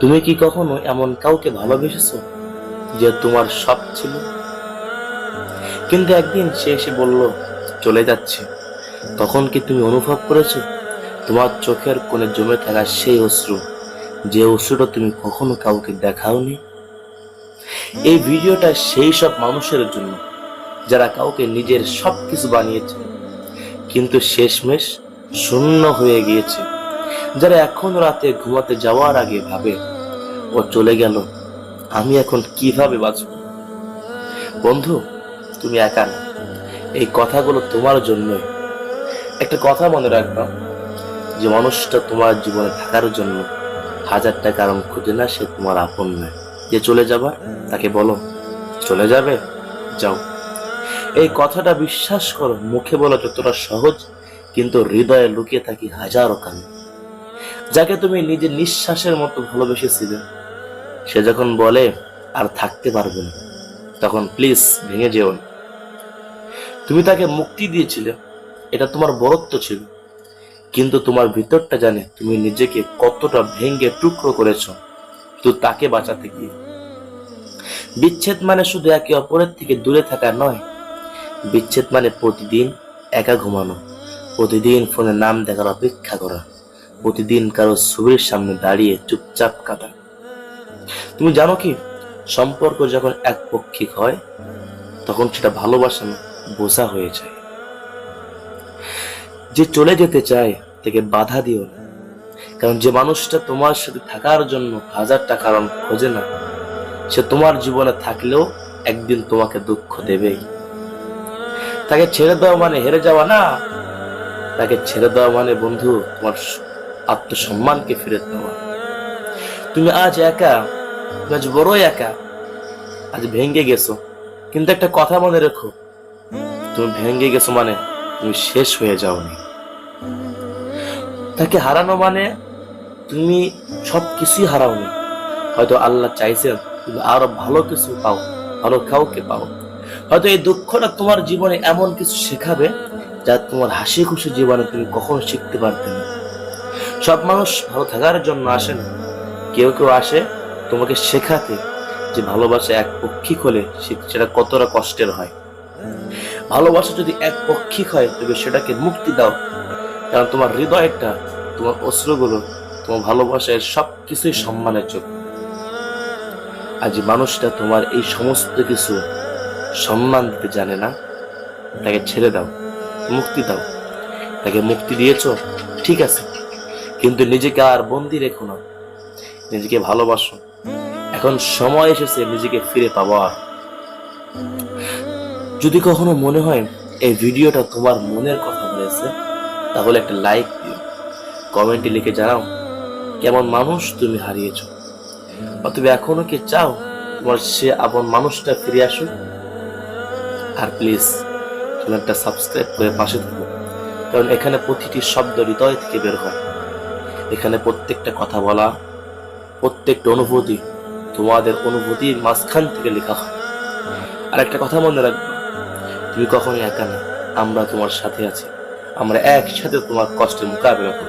তুমি কি কখনো এমন কাউকে ভালোবেসেছো যে তোমার সব ছিল? কিন্তু একদিন সে এসে বলল, চলে যাচ্ছে। তখন কি তুমি অনুভব করেছ, তোমার চোখের কোণে জমে থাকা সেই অশ্রু, যে অশ্রুটা তুমি কখনো কাউকে দেখাওনি? এই ভিডিওটা সেই সব মানুষের জন্য, যারা কাউকে নিজের সব কিছু বানিয়েছে, কিন্তু শেষমেশ শূন্য হয়ে গিয়েছে। যারা এখন রাতে ঘুমাতে যাওয়ার আগে ভাবে ও চলে গেল, আমি এখন কীভাবে বাঁচব? বন্ধু, তুমি একা না। এই কথাগুলো তোমার জন্যই। একটা কথা মনে রাখবা, যে মানুষটা তোমার জীবনে থাকার জন্য হাজারটা কারণ খুঁজে না সে তোমার আপন নয়। যে চলে যাবা, তাকে বলো, চলে যাবে? যাও। এই কথাটা বিশ্বাস করো, মুখে বলা যতটা সহজ, কিন্তু হৃদয়ে লুকিয়ে থাকি হাজারো কারণ যাকে তুমি নিজের নিঃশ্বাসের মতো ভালোবেসেছিলে। সে যখন বলে, আর থাকতে পারবে না, তখন প্লিজ ভেঙে যেও না। তুমি তাকে মুক্তি দিয়েছিলে, এটা তোমার বরত্ব ছিল। কিন্তু তোমার ভিতরটা জানে তুমি নিজেকে কতটা ভেঙে টুকরো করেছ তো তাকে বাঁচাতে গিয়ে। বিচ্ছেদ মানে শুধু একে অপরের থেকে দূরে থাকা নয়। বিচ্ছেদ মানে প্রতিদিন একা ঘুমানো, প্রতিদিন ফোনে নাম দেখার অপেক্ষা করা। প্রতিদিন কারও ছবির সামনে দাঁড়িয়ে চুপচাপ কাটা। তুমি জানো কি? সম্পর্ক যখন একপক্ষিক হয়, তখন সেটা ভালোবাসা না, বোঝা হয়ে যায়। যে চলে যেতে চায়, তাকে বাধা দিও না। কারণ যে মানুষটা তোমার সাথে থাকার জন্য হাজারটা কারণ খোঁজে না, সে তোমার জীবনে থাকলেও একদিন তোমাকে দুঃখ দেবেই। তাকে ছেড়ে দেওয়া মানে হেরে যাওয়া না। তাকে ছেড়ে দেওয়া মানে বন্ধু, তোমার আত্মসম্মানকে ফিরে দেওয়া। তুমি আজ একা আজ বড় একা, আজ ভেঙে গেছো। কিন্তু একটা কথা মনে রেখো, তুমি ভেঙে গেছো মানে তুমি শেষ হয়ে যাওনি। তাকে হারানো মানে তুমি সব কিছুই হারাওনি। হয়তো আল্লাহ চাইছেন তুমি আরও ভালো কিছু পাও, ভালো কাউকে পাও। হয়তো এই দুঃখটা তোমার জীবনে এমন কিছু শেখাবে যা তোমার হাসি খুশি জীবনে তুমি কখনো শিখতে পারতে না। সব মানুষ ভালো থাকার জন্য আসে না কেউ কেউ আসে তোমাকে শেখাতে যে ভালোবাসা এক পক্ষিক হলে সেটা কতটা কষ্টের হয়। ভালোবাসা যদি এক পক্ষিক হয় তবে সেটাকে মুক্তি দাও। কারণ তোমার হৃদয়টা, তোমার অস্ত্রগুলো তোমার ভালোবাসার সব কিছুই সম্মানের যোগ্য আজ মানুষটা তোমার এই সমস্ত কিছু সম্মান দিতে জানে না, তাকে ছেড়ে দাও, মুক্তি দাও। তাকে মুক্তি দিয়েছ? ঠিক আছে। কিন্তু নিজেকে আর বন্দি রেখো না। নিজেকে ভালোবাসো। এখন সময় এসেছে নিজেকে ফিরে পাওয়ার যদি কখনো মনে হয় এই ভিডিওটা তোমার মনের কথা বলেছে, তাহলে একটা লাইক দিও। কমেন্টে লিখে জানাও, কেমন মানুষ তুমি হারিয়েছো। অথবা এখনও কি চাও তোমার সে আপন মানুষটা ফিরে আসুক? আর প্লিজ চ্যানেলটা সাবস্ক্রাইব করে পাশে থাকো। কারণ এখানে প্রতিটি শব্দ হৃদয় থেকে বের হয়। এখানে প্রত্যেকটা কথা বলা, প্রত্যেকটা অনুভূতি তোমাদের অনুভূতির মাঝখান থেকে লেখা হয়। আর একটা কথা মনে রাখবে, তুমি কখনোই একা না আমরা তোমার সাথে আছি। আমরা একসাথে তোমার কষ্টের মোকাবিলা করব